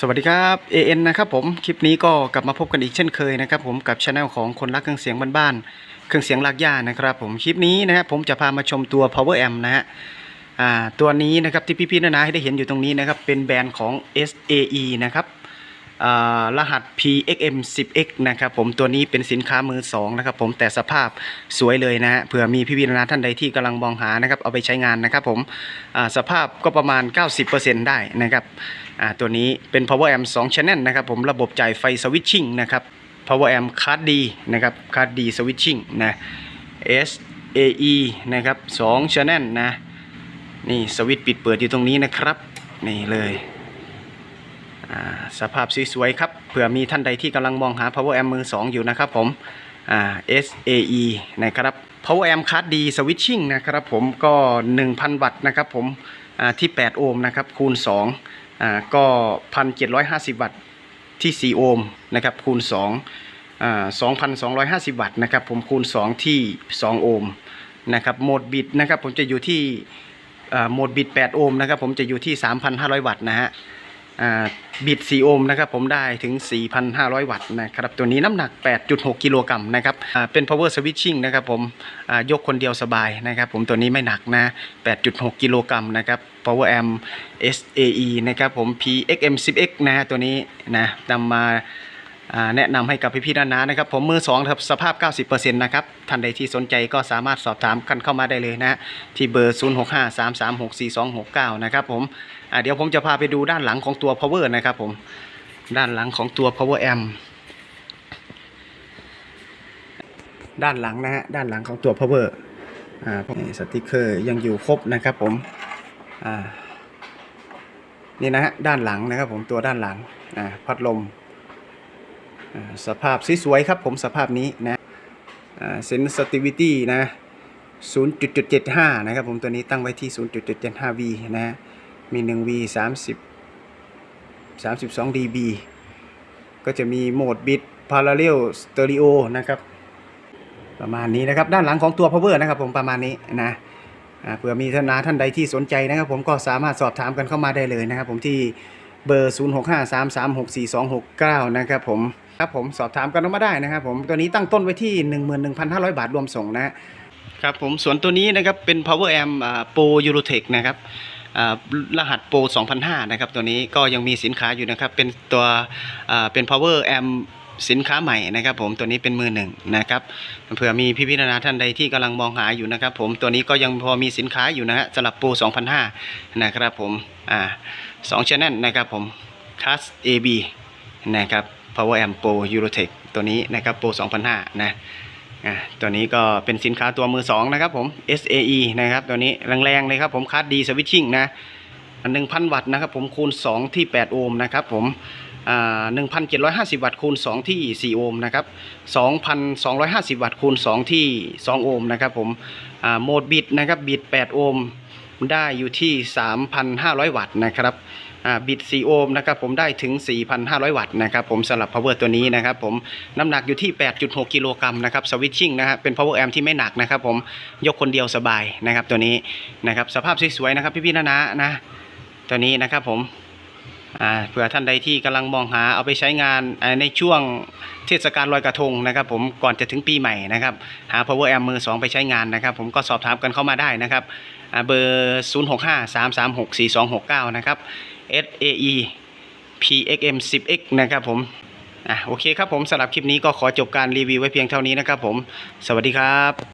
สวัสดีครับ AN นะครับผมคลิปนี้ก็กลับมาพบกันอีกเช่นเคยนะครับผมกับช anel ของคนรักเครื่องเสียงบ้านๆเครื่องเสียงลากย่านะครับผมคลิปนี้นะครับผมจะพามาชมตัว Power Amp นะฮะอ่าตัวนี้นะครับที่พี่ๆนานาให้ได้เห็นอยู่ตรงนี้นะครับเป็นแบรนด์ของ SAE นะครับอ่ารหัส PXM 10X นะครับผมตัวนี้เป็นสินค้ามือสองนะครับผมแต่สภาพสวยเลยนะฮะเผื่อมีพี่ๆนานาท่านใดที่กำลังมองหานะครับเอาไปใช้งานนะครับผมอ่าสภาพก็ประมาณ 90%ได้นะครับ อ่าตัวนี้เป็น Power Amp 2 Channel นะครับผมระบบจ่ายไฟสวิตชิ่งนะครับ Power Amp คาร์ดดีนะครับคาร์ดดีสวิตชิ่งนะ S A E นะครับ2 Channel นะนี่สวิตช์ปิดเปิดอยู่ตรงนี้นะครับ นี่เลยอ่าสภาพสวยๆครับเผื่อมีท่านใดที่กำลังมองหา Power Amp มือ 2 อยู่นะครับผมอ่า S A E นะครับ Power Amp คาร์ดดีสวิตชิ่งนะครับผมก็ 1,000 วัตต์นะครับผมอ่าที่ 8 โอห์มนะครับคูณ 2 อ่าก็พันเจ็ดร้อยห้าสิบวัตต์ที่4โอห์มนะครับคูณสองอ่าสองพันสองร้อยห้าสิบวัตต์นะครับผมคูณสองที่สองโอห์มนะครับโหมดบิดนะครับผมจะอยู่ที่อ่าโหมดบิดแปดโอห์มนะครับผมจะอยู่ที่สามพันห้าร้อยวัตต์นะฮะ บิด4โอห์มนะครับผมได้ถึง 4,500 วัตต์นะครับตัวนี้น้ำหนัก 8.6 กิโลกรัมนะครับเป็น power switching นะครับผมยกคนเดียวสบายนะครับผมตัวนี้ไม่หนักนะ 8.6 กิโลกรัมนะครับ power amp SAE นะครับผม PXM 10X นะตัวนี้นะนำมา แนะนำให้กับพี่ๆนานานะครับ ผมมือ2ครับสภาพ 90%นะครับท่านใดที่สนใจก็สามารถสอบถามกันเข้ามาได้เลยนะที่เบอร์ 0653364269 นะครับผมเดี๋ยวผมจะพาไปดูด้านหลังของตัว power นะครับผมด้านหลังของตัว power amp ด้านหลังนะฮะด้านหลังของตัว power อ่าพวกนี้สติกเกอร์ยังอยู่ครบนะครับผมอ่านี่นะฮะด้านหลังนะครับผมตัวด้านหลังอ่าพัดลม สภาพสวยๆครับผมสภาพนี้นะเซนสติวิตี้นะ 0.75 นะครับผมตัวนี้ตั้งไว้ที่ 0.75V นะ มี 1V 30 32 dB ก็จะมีโหมดบิด parallel stereo นะครับ ประมาณนี้นะครับ ด้านหลังของตัว power นะครับผมประมาณนี้นะเผื่อมีท่านนาท่านใดที่สนใจนะครับ ผมก็สามารถสอบถามกันเข้ามาได้เลยนะครับ ผมที่เบอร์ 0653364269 นะครับผม ครับผมสอบถามกันมาได้นะครับผมตัวนี้ตั้งต้นไว้ที่ 11,500 บาทรวมส่งนะครับผมส่วนตัวนี้นะครับเป็น power amp อ่า pro eurotech นะครับรหัส pro 2005 นะครับ ตัวนี้ก็ยังมีสินค้าอยู่นะครับ เป็นตัวเป็น power amp สินค้าใหม่นะครับ ผมตัวนี้เป็นมือหนึ่งนะครับเผื่อมีพี่พิจารณาท่านใดที่กำลังมองหาอยู่นะครับ ผมตัวนี้ก็ยังพอมีสินค้าอยู่นะฮะสำหรับ pro 2005 นะครับผมอ่าสองชแนลนะครับผม class AB นะครับ power amp pro eurotech ตัวนี้นะครับ pro 2005 นะตัวนี้ก็เป็นสินค้าตัวมือสองนะครับผม SAE นะครับตัวนี้แรงๆเลยครับผมคัสดีสวิตชิ่งนะหนึ่งพันวัตต์นะครับผมคูณ 2 ที่ 8 โอห์มนะครับผมอ่า1,750วัตต์คูณ 2 ที่ 4 โอห์มนะครับ2,250วัตต์คูณ 2 ที่ 2 โอห์มนะครับผมโหมดบิดนะครับบิด 8 โอห์ม ได้อยู่ที่ 3,500 วัตต์นะครับอ่าบิด4โอห์มนะครับผมได้ถึง 4,500 วัตต์นะครับผมสำหรับ power ตัวนี้นะครับผมน้ำหนักอยู่ที่ 8.6 กิโลกรัมนะครับสวิตชิ่งนะครับเป็น power amp ที่ไม่หนักนะครับผมยกคนเดียวสบายนะครับตัวนี้นะครับสภาพสวยๆนะครับพี่ๆนะนะนะตัวนี้นะครับผม เผื่อท่านใดที่กำลังมองหาเอาไปใช้งานในช่วงเทศกาลลอยกระทงนะครับ ผมก่อนจะถึงปีใหม่นะครับ หา power amp มือ 2 ไปใช้งานนะครับ ผมก็สอบถามกันเข้ามาได้นะครับเบอร์ 0653364269 นะครับ SAE PXM 10X นะครับผมอะโอเคครับผมสำหรับคลิปนี้ก็ขอจบการรีวิวไว้เพียงเท่านี้นะครับผม สวัสดีครับ